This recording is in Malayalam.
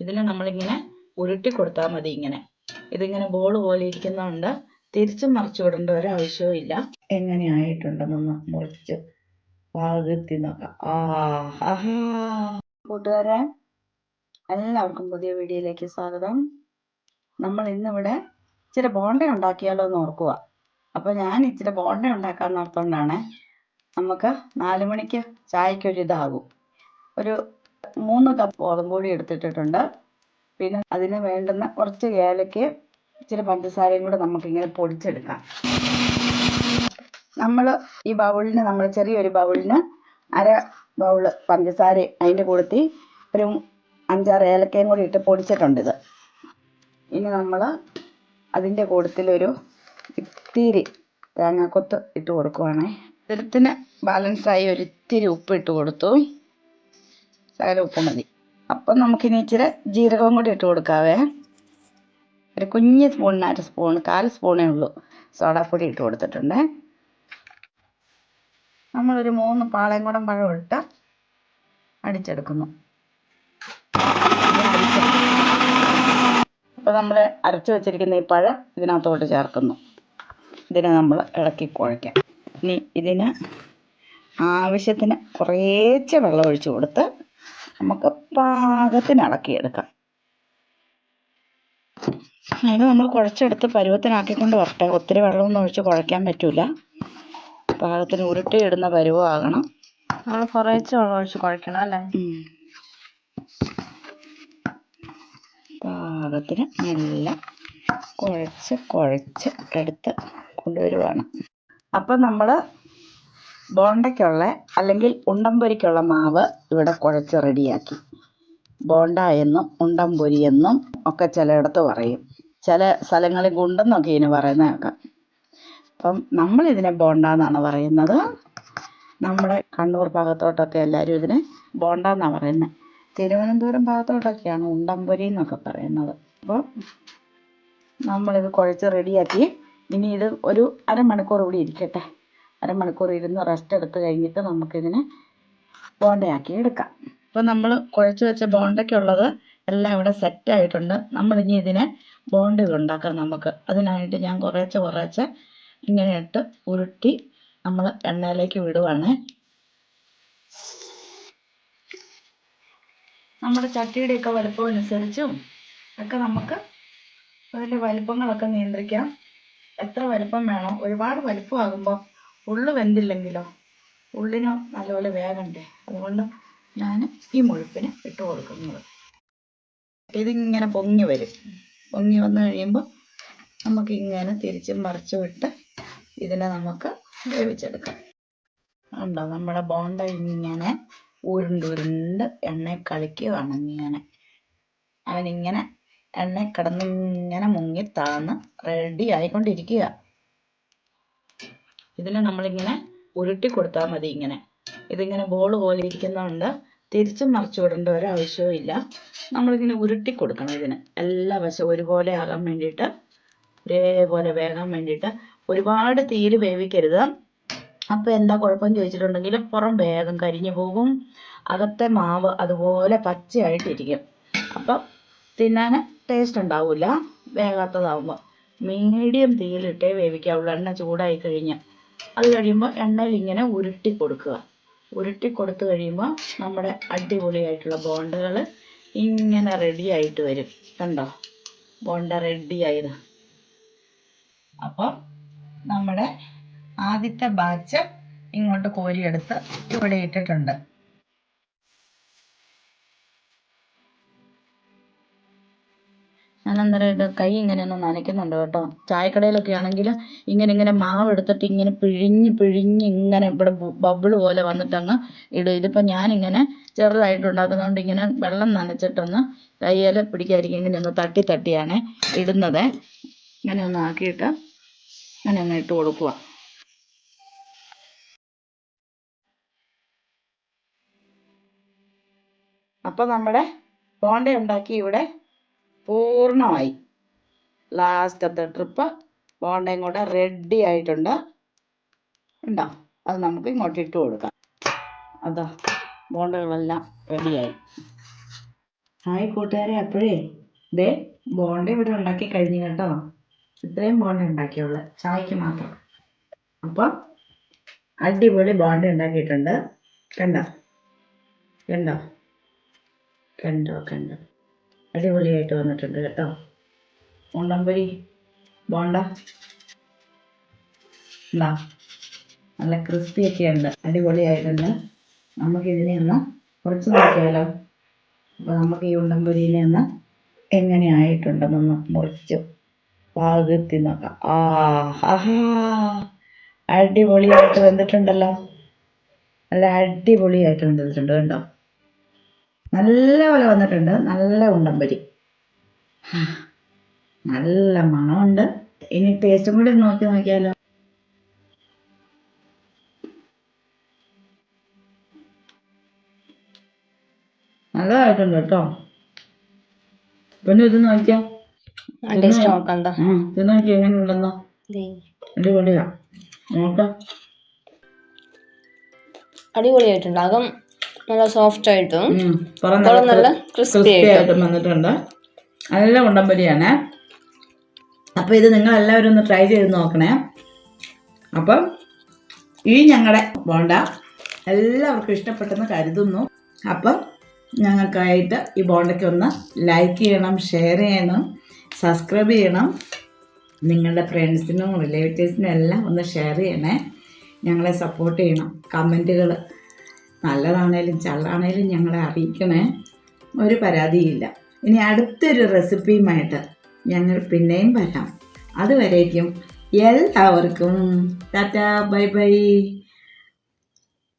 ഇതിൽ നമ്മളിങ്ങനെ ഉരുട്ടി കൊടുത്താൽ മതി ഇങ്ങനെ. ഇതിങ്ങനെ ബോൾ പോലെ ഇരിക്കുന്നതുകൊണ്ട് തിരിച്ചും മറിച്ചു വിടേണ്ട ഒരു ആവശ്യവും ഇല്ല. എങ്ങനെയായിട്ടുണ്ടെന്നൊന്ന് മുറിച്ച് പാകത്തി നോക്കാം. കൂട്ടുകാരെ എല്ലാവർക്കും പുതിയ വീഡിയോയിലേക്ക് സ്വാഗതം. നമ്മൾ ഇന്നിവിടെ ഇച്ചിരി ബോണ്ട ഉണ്ടാക്കിയാലോ എന്ന് ഓർക്കുക. അപ്പോൾ ഞാൻ ഇച്ചിരി ബോണ്ട ഉണ്ടാക്കാൻ ഓർത്തുകൊണ്ടാണ് നമുക്ക് നാല് മണിക്ക് ചായക്കൊരു ഇതാകും. ഒരു മൂന്ന് കപ്പ് ഗോതമ്പൊടി എടുത്തിട്ടിട്ടുണ്ട്. പിന്നെ അതിന് വേണ്ടുന്ന കുറച്ച് ഏലയ്ക്ക് ഇച്ചിരി പഞ്ചസാരയും കൂടെ നമുക്കിങ്ങനെ പൊടിച്ചെടുക്കാം. നമ്മൾ ഈ ബൗളിന് നമ്മൾ ചെറിയൊരു ബൗളിന് അര ബൗൾ പഞ്ചസാര അതിന്റെ കൂടത്തി ഒരു അഞ്ചാറ് ഏലക്കയും കൂടി ഇട്ട് പൊടിച്ചിട്ടുണ്ട് ഇത്. ഇനി നമ്മൾ അതിന്റെ കൂട്ടത്തിലൊരു ഇത്തിരി തേങ്ങാക്കൊത്ത് ഇട്ട് കൊടുക്കുവാണേ. ഇത്തരത്തിന് ബാലൻസായി ഒരു ഇത്തിരി ഉപ്പ് ഇട്ട് കൊടുത്തു. ശകലം ഉപ്പ് മതി. അപ്പം നമുക്കിനി ഇച്ചിരി ജീരകവും കൂടി ഇട്ട് കൊടുക്കാവേ. ഒരു കുഞ്ഞ് സ്പൂണിന് അര സ്പൂൺ കാൽ സ്പൂണേ ഉള്ളൂ. സോഡാപ്പൊടി ഇട്ട് കൊടുത്തിട്ടുണ്ട്. നമ്മളൊരു മൂന്ന് പാളയംകുടം പഴം ഇട്ട് അടിച്ചെടുക്കുന്നു. അപ്പോൾ നമ്മൾ അരച്ച് വെച്ചിരിക്കുന്ന ഈ പഴം ഇതിനകത്തോട്ട് ചേർക്കുന്നു. ഇതിനെ നമ്മൾ ഇളക്കി കുഴയ്ക്കാം. ഇനി ഇതിന് ആവശ്യത്തിന് കുറേശ്ശെ വെള്ളം ഒഴിച്ചു കൊടുത്ത് നമുക്ക് പാകത്തിന് ഇളക്കിയെടുക്കാം. അതായത് നമ്മൾ കുഴച്ചെടുത്ത് പരുവത്തിനാക്കിക്കൊണ്ട് വരട്ടെ. ഒത്തിരി വെള്ളമൊന്നും ഒഴിച്ച് കുഴയ്ക്കാൻ പറ്റില്ല പാകത്തിന് ഉരുട്ടിയിടുന്ന പരുവമാകണം. നമ്മൾ കുറേശ്ശെ വെള്ളം ഒഴിച്ച് കുഴക്കണം അല്ലേ. പാകത്തിന് നല്ല കുഴച്ച് കുഴച്ച് എടുത്ത് കൊണ്ടുവരുവാണ്. അപ്പം നമ്മൾ ബോണ്ടയ്ക്കുള്ള അല്ലെങ്കിൽ ഉണ്ടംപൊരിക്കുള്ള മാവ് ഇവിടെ കുഴച്ച് റെഡിയാക്കി. ബോണ്ട എന്നും ഉണ്ടംപൊരി എന്നും ഒക്കെ ചിലയിടത്ത് പറയും. ചില സ്ഥലങ്ങളിൽ ഗുണ്ടെന്നൊക്കെ ഇതിന് പറയുന്നത് കേൾക്കാം. അപ്പം നമ്മളിതിനെ ബോണ്ട എന്നാണ് പറയുന്നത്. നമ്മുടെ കണ്ണൂർ ഭാഗത്തോട്ടൊക്കെ എല്ലാവരും ഇതിനെ ബോണ്ട എന്നാണ് പറയുന്നത് തിരുവനന്തപുരം ഭാഗത്തോട്ടൊക്കെയാണ് ഉണ്ടംപൊരി എന്നൊക്കെ പറയുന്നത്. അപ്പോൾ നമ്മളിത് കുഴച്ച് റെഡിയാക്കി. ഇനി ഇത് ഒരു അരമണിക്കൂർ കൂടി ഇരിക്കട്ടെ. അരമണിക്കൂർ ഇരുന്ന് റെസ്റ്റ് എടുത്ത് കഴിഞ്ഞിട്ട് നമുക്കിതിനെ ബോണ്ടയാക്കി എടുക്കാം. അപ്പോൾ നമ്മൾ കുഴച്ച് വെച്ച ബോണ്ടയ്ക്കുള്ളത് എല്ലാം ഇവിടെ സെറ്റ് ആയിട്ടുണ്ട്. നമ്മളിനി ഇതിനെ ബോണ്ട ഉണ്ടാക്കാം നമുക്ക്. അതിനായിട്ട് ഞാൻ കുറേശ്ശെ കുറേശ്ശെ ഇങ്ങനെ ഇട്ട് ഉരുട്ടി നമ്മൾ എണ്ണയിലേക്ക് വിടുവാണ്. നമ്മുടെ ചട്ടിയുടെയൊക്കെ വലുപ്പം അനുസരിച്ചും ഒക്കെ നമുക്ക് അതിന്റെ വലിപ്പങ്ങളൊക്കെ നിയന്ത്രിക്കാം. എത്ര വലുപ്പം വേണം? ഒരുപാട് വലിപ്പമാകുമ്പോൾ ഉള്ളു വെന്തില്ലെങ്കിലോ ഉള്ളിന് നല്ലപോലെ വേഗണ്ടേ അതുകൊണ്ട് ഞാൻ ഈ മുഴുപ്പിന് ഇട്ട് കൊടുക്കുന്നത്. ഇതിങ്ങനെ പൊങ്ങി വരും. പൊങ്ങി വന്നു കഴിയുമ്പോൾ നമുക്ക് ഇങ്ങനെ തിരിച്ചും മറിച്ചു വിട്ട് ഇതിനെ നമുക്ക് വേവിച്ചെടുക്കാം. ഉണ്ടോ നമ്മുടെ ബോണ്ട ഇങ്ങനെ ഉരുണ്ട് ഉരുണ്ട് എണ്ണയിൽ കളിക്കുകയാണ് ഇങ്ങനെ. അവനിങ്ങനെ എണ്ണ കിടന്നിങ്ങനെ മുങ്ങി താന്ന് റെഡി ആയിക്കൊണ്ടിരിക്കുക. ഇതിൽ നമ്മളിങ്ങനെ ഉരുട്ടി കൊടുത്താൽ മതി ഇങ്ങനെ. ഇതിങ്ങനെ ബോൾ പോലെ ഇരിക്കുന്നതുകൊണ്ട് തിരിച്ചും മറിച്ചു വിടേണ്ട ഒരാവശ്യവും ഇല്ല. നമ്മളിങ്ങനെ ഉരുട്ടി കൊടുക്കണം ഇതിന്. എല്ലാ വശവും ഒരുപോലെ ആകാൻ വേണ്ടിയിട്ട് ഒരേപോലെ വേകാൻ വേണ്ടിയിട്ട്. ഒരുപാട് തീയിൽ വേവിക്കരുത്. അപ്പോൾ എന്താ കുഴപ്പം ചോദിച്ചിട്ടുണ്ടെങ്കിൽ പുറം വേഗം കരിഞ്ഞു പോകും. അകത്തെ മാവ് അതുപോലെ പച്ചയായിട്ടിരിക്കും. അപ്പം തിന്നാൻ ടേസ്റ്റ് ഉണ്ടാവില്ല വേകാത്തതാവുമ്പോൾ മീഡിയം തീയിലിട്ടേ വേവിക്കാവുള്ളൂ. എണ്ണ ചൂടായി കഴിഞ്ഞ് അത് കഴിയുമ്പോൾ എണ്ണയിൽ ഇങ്ങനെ ഉരുട്ടി കൊടുക്കുക. ഉരുട്ടി കൊടുത്തു കഴിയുമ്പോൾ നമ്മുടെ അടിപൊളിയായിട്ടുള്ള ബോണ്ടകൾ ഇങ്ങനെ റെഡി ആയിട്ട് വരും. കണ്ടോ? ബോണ്ട റെഡി ആയത്. അപ്പോൾ നമ്മുടെ ആദ്യത്തെ ബാച്ച് ഇങ്ങോട്ട് കോരിയെടുത്ത് ഇവിടെ ഇട്ടിട്ടുണ്ട്. ഞാൻ കൈ ഇങ്ങനെ ഒന്ന് നനയ്ക്കുന്നുണ്ട് കേട്ടോ. ചായക്കടയിലൊക്കെ ആണെങ്കിൽ ഇങ്ങനെ ഇങ്ങനെ മാവ് എടുത്തിട്ട് ഇങ്ങനെ പിഴിഞ്ഞ് പിഴിഞ്ഞ് ഇങ്ങനെ ഇവിടെ ബബിൾ പോലെ വന്നിട്ട് അങ്ങ് ഇടും. ഇതിപ്പോൾ ഞാനിങ്ങനെ ചെറുതായിട്ട് ഉണ്ടാക്കുന്നതുകൊണ്ട് ഇങ്ങനെ വെള്ളം നനച്ചിട്ടൊന്ന് കയ്യിൽ പിടിക്കാതിരിക്കും ഇങ്ങനെ ഒന്ന് തട്ടി തട്ടിയാണ് ഇടുന്നത്. ഇങ്ങനെ ഒന്ന് ആക്കിയിട്ട് അങ്ങനെ ഒന്ന് ഇട്ട് കൊടുക്കുക. അപ്പോൾ നമ്മുടെ ബോണ്ട ഉണ്ടാക്കി ഇവിടെ പൂർണമായി ലാസ്റ്റത്തെ ട്രിപ്പ് ബോണ്ടയും കൂടെ റെഡി ആയിട്ടുണ്ട്. ഉണ്ടോ? അത് നമുക്ക് ഇങ്ങോട്ട് ഇട്ട് കൊടുക്കാം. അതാ ബോണ്ടകളെല്ലാം റെഡിയായി ഹായ് കൂട്ടുകാരെ അപ്പോഴേ ദേ ബോണ്ട ഇവിടെ ഉണ്ടാക്കി കഴിഞ്ഞു കേട്ടോ. ഇത്രയും ബോണ്ട ഉണ്ടാക്കിയുള്ളു ചായക്ക് മാത്രം. അപ്പം അടിപൊളി ബോണ്ട ഉണ്ടാക്കിയിട്ടുണ്ട്. കണ്ടോ? കണ്ടോ? കണ്ടോ കണ്ടോ? അടിപൊളിയായിട്ട് വന്നിട്ടുണ്ട് കേട്ടോ. ഉണ്ടംപൊരി ബോണ്ട. എന്താ നല്ല ക്രിസ്പി ഒക്കെ ഉണ്ട് അടിപൊളിയായിട്ടുണ്ട്. നമുക്ക് ഇതിനെ ഒന്ന് കുറച്ച് നോക്കിയാലോ? അപ്പോൾ നമുക്ക് ഈ ഉണ്ടംപൊരിയിനെ ഒന്ന് എങ്ങനെ ആയിട്ടുണ്ടെന്നൊന്ന് മുറിച്ച് പാകത്തി നോക്കാം. ആഹാ അടിപൊളിയായിട്ട് വന്നിട്ടുണ്ടല്ലോ. നല്ല അടിപൊളിയായിട്ട് വന്നിട്ടുണ്ട് കണ്ടോ നല്ലപോലെ വന്നിട്ടുണ്ട്. നല്ല ഉണ്ടമ്പരി. നല്ല മണമുണ്ട്. ഇനി ടേസ്റ്റും കൂടി നോക്കി നോക്കിയാലോ. നല്ലതായിട്ടുണ്ട് കേട്ടോ. പിന്നെ ഇത് നോക്കിയാ? ഇത് നോക്കി എങ്ങനെയുണ്ടെന്നോ? അടിപൊളിയാ. നോക്കാം. അടിപൊളിയായിട്ടുണ്ട്. അകം നല്ല സോഫ്റ്റ് ആയിട്ടും നല്ല ക്രിസ്പി ആയിട്ടും. ആയിട്ടും വന്നിട്ടുണ്ട്. നല്ല ഉണ്ടംപൊരിയാണ് അപ്പോൾ ഇത് നിങ്ങൾ എല്ലാവരും ഒന്ന് ട്രൈ ചെയ്ത് നോക്കണേ. അപ്പം ഈ ഞങ്ങളുടെ ബോണ്ട എല്ലാവർക്കും ഇഷ്ടപ്പെട്ടെന്ന് കരുതുന്നു. അപ്പം ഞങ്ങൾക്കായിട്ട് ഈ ബോണ്ടയ്ക്ക് ഒന്ന് ലൈക്ക് ചെയ്യണം ഷെയർ ചെയ്യണം സബ്സ്ക്രൈബ് ചെയ്യണം. നിങ്ങളുടെ ഫ്രണ്ട്സിനും റിലേറ്റീവ്സിനും എല്ലാം ഒന്ന് ഷെയർ ചെയ്യണേ. ഞങ്ങളെ സപ്പോർട്ട് ചെയ്യണം. കമന്റുകൾ നല്ലതാണേലും ചള്ളാണേലും ഞങ്ങളെ അറിയിക്കണേ. ഒരു പരാതിയില്ല. ഇനി അടുത്തൊരു റെസിപ്പിയുമായിട്ട് ഞങ്ങൾ പിന്നെയും വരാം. അതുവരേക്കും എല്ലാവർക്കും ടാറ്റ ബൈ ബൈ.